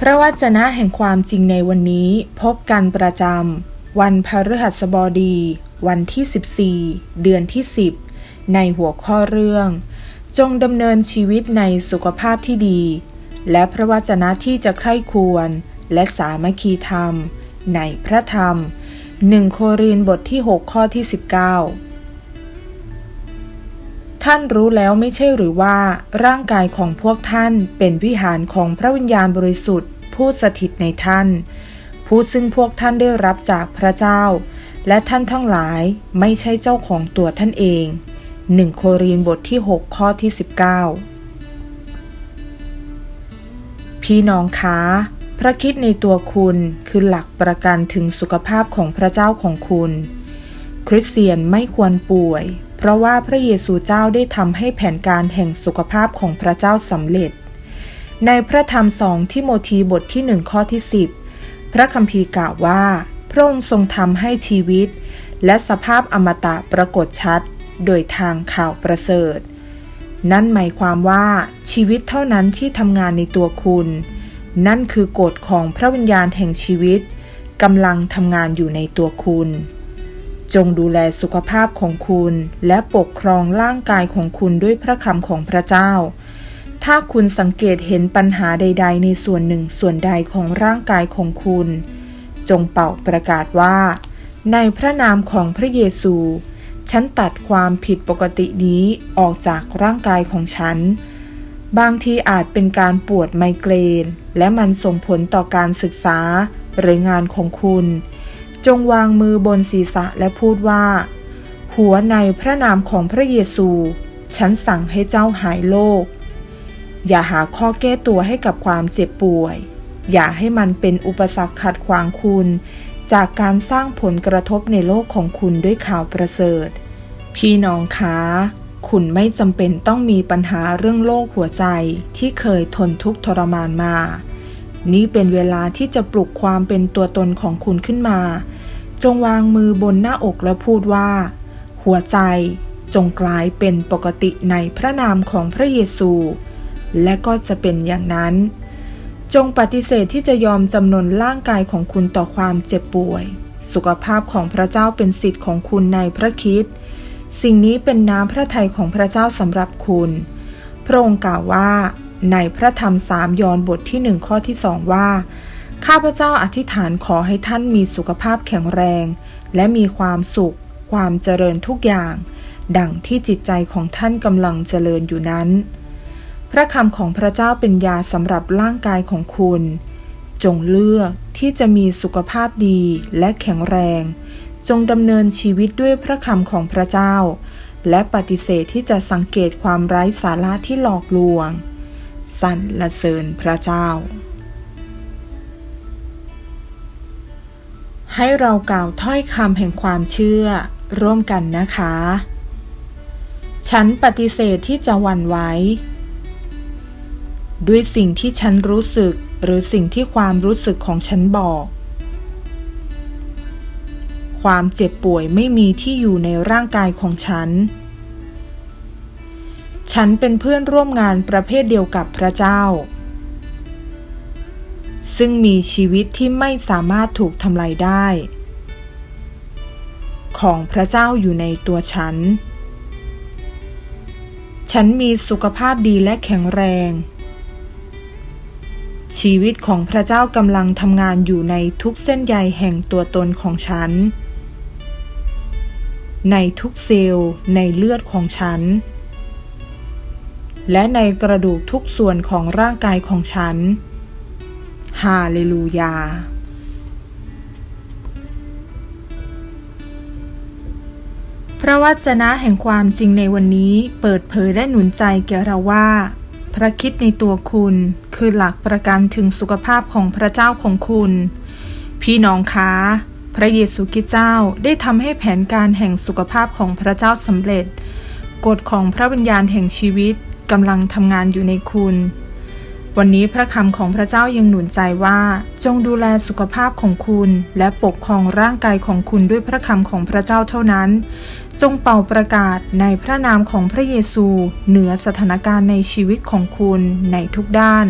พระวจนะแห่งความจริงในวันนี้พบกันประจำวันพฤหัสบดี วันที่ 14 เดือนที่ 10 ในหัวข้อเรื่อง จงดำเนินชีวิตในสุขภาพที่ดี และพระวจนะที่จะใคร่ควร และสามัคคีธรรม ในพระธรรม 1 โครินบทที่ 6 ข้อที่ 19 ท่านรู้แล้วไม่ใช่หรือว่าร่างกายของพวกท่านเป็นวิหารของพระวิญญาณบริสุทธิ์ ผู้สถิตในท่าน ผู้ซึ่งพวกท่านได้รับจากพระเจ้า และท่านทั้งหลายไม่ใช่เจ้าของตัวท่านเอง1โครินบทที่ 6 ข้อที่ 19 พี่น้องคะพระคิดในตัวคุณคือหลักประกันถึงสุขภาพของพระเจ้าของคุณ คริสเตียนไม่ควรป่วย ราะว่าพระเยซูเจ้าได้ทำให้แผนการแห่งสุขภาพของพระเจ้าสำเร็จ ในพระธรรมสองทิโมธีบทที่หนึ่งข้อที่ 10 พระคัมภีร์กล่าวว่า พระองค์ทรงทำให้ชีวิต และสภาพอมตะปรากฏชัด โดยทางข่าวประเสริฐ นั่นหมายความว่าชีวิตเท่านั้นที่ทำงานในตัวคุณ นั่นคือกฎของพระวิญญาณแห่งชีวิตกำลังทำงานอยู่ในตัวคุณ จงดูแลสุขภาพของคุณ และปกครองร่างกายของคุณด้วยพระคำของพระเจ้า ถ้าคุณสังเกตเห็นปัญหาใด ๆ ในส่วนหนึ่งส่วนใดของร่างกายของคุณ จงเป่าประกาศว่า ในพระนามของพระเยซู ฉันตัดความผิดปกตินี้ออกจากร่างกายของฉัน บางทีอาจเป็นการปวดไมเกรน และมันส่งผลต่อการศึกษาหรืองานของคุณ จงวางมือบนศีรษะและพูดว่า หัวในพระนามของพระเยซู ฉันสั่งให้เจ้าหายโรคอย่าหาข้อแก้ตัวให้กับความเจ็บป่วย อย่าให้มันเป็นอุปสรรคขัดขวางคุณ จากการสร้างผลกระทบในโลกของคุณด้วยข่าวประเสริฐ พี่น้องคะคุณไม่จำเป็นต้องมีปัญหาเรื่องโรคหัวใจที่เคยทนทุกข์ทรมานมา นี่เป็นเวลาที่จะปลุกความเป็นตัวตนของคุณขึ้นมา จงวางมือบนหน้าอกและพูดว่า หัวใจจงกลายเป็นปกติในพระนามของพระเยซู และก็จะเป็นอย่างนั้น จงปฏิเสธที่จะยอมจำนนร่างกายของคุณต่อความเจ็บป่วย สุขภาพของพระเจ้าเป็นสิทธิ์ของคุณในพระคิดสิ่งนี้เป็นน้ำพระทัยของพระเจ้าสำหรับคุณ พระองค์กล่าวว่า ในพระธรรมสามยอห์นบทที่หนึ่งข้อที่สองว่า ข้าพเจ้าอธิษฐานขอให้ท่านมีสุขภาพแข็งแรง และมีความสุข ความเจริญทุกอย่าง ดังที่จิตใจของท่านกำลังเจริญอยู่นั้น พระคำของพระเจ้าเป็นยาสำหรับร่างกายของคุณ จงเลือกที่จะมีสุขภาพดีและแข็งแรง จงดำเนินชีวิตด้วยพระคำของพระเจ้า และปฏิเสธที่จะสังเกตความไร้สาระที่หลอกลวง สรรเสริญพระเจ้า ให้เรากล่าวถ้อยคำแห่งความเชื่อร่วมกันนะคะ ฉันปฏิเสธที่จะหวั่นไหวด้วยสิ่งที่ฉันรู้สึกหรือสิ่งที่ความรู้สึกของฉันบอก ความเจ็บป่วยไม่มีที่อยู่ในร่างกายของฉัน ฉันเป็นเพื่อนร่วมงานประเภทเดียวกับพระเจ้า ซึ่งมีชีวิตที่ไม่สามารถถูกทำลายได้ ของพระเจ้าอยู่ในตัวฉัน ฉันมีสุขภาพดีและแข็งแรง ชีวิตของพระเจ้ากำลังทำงานอยู่ในทุกเส้นใยแห่งตัวตนของฉัน ในทุกเซลล์ในเลือดของฉัน และในกระดูกทุกส่วนของร่างกายของฉัน ฮาเลลูยา พระวจนะแห่งความจริงในวันนี้เปิดเผยและหนุนใจแก่เราว่า พระคิดในตัวคุณคือหลักประกันถึงสุขภาพของพระเจ้าของคุณ พี่น้องคะพระเยซูคริสต์เจ้าได้ทำให้แผนการแห่งสุขภาพของพระเจ้าสำเร็จ กฎของพระวิญญาณแห่งชีวิตกำลังทำงานอยู่ในคุณ วันนี้พระคำของพระเจ้ายังหนุนใจว่า จงดูแลสุขภาพของคุณ และปกครองร่างกายของคุณด้วยพระคำของพระเจ้าเท่านั้น จงเป่าประกาศในพระนามของพระเยซู เหนือสถานการณ์ในชีวิตของคุณในทุกด้าน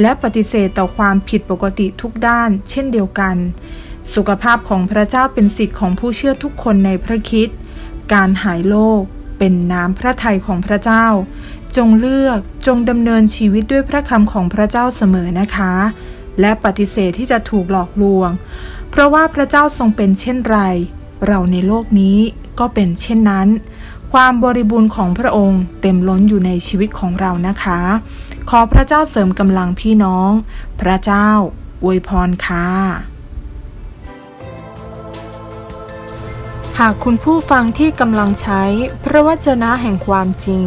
และปฏิเสธต่อความผิดปกติทุกด้าน เช่นเดียวกัน สุขภาพของพระเจ้าเป็นสิทธิ์ของผู้เชื่อทุกคนในพระคิดการหายโรคเป็นน้ำพระทัยของพระเจ้า จงเลือกจงดำเนินชีวิตด้วยพระคำของพระเจ้าเสมอนะคะ และปฏิเสธที่จะถูกหลอกลวง เพราะว่าพระเจ้าทรงเป็นเช่นไร เราในโลกนี้ก็เป็นเช่นนั้น ความบริบูรณ์ของพระองค์เต็มล้นอยู่ในชีวิตของเรานะคะ ขอพระเจ้าเสริมกำลังพี่น้อง พระเจ้าอวยพรค่ะหากคุณผู้ฟังที่กำลังใช้พระวจนะแห่งความจริง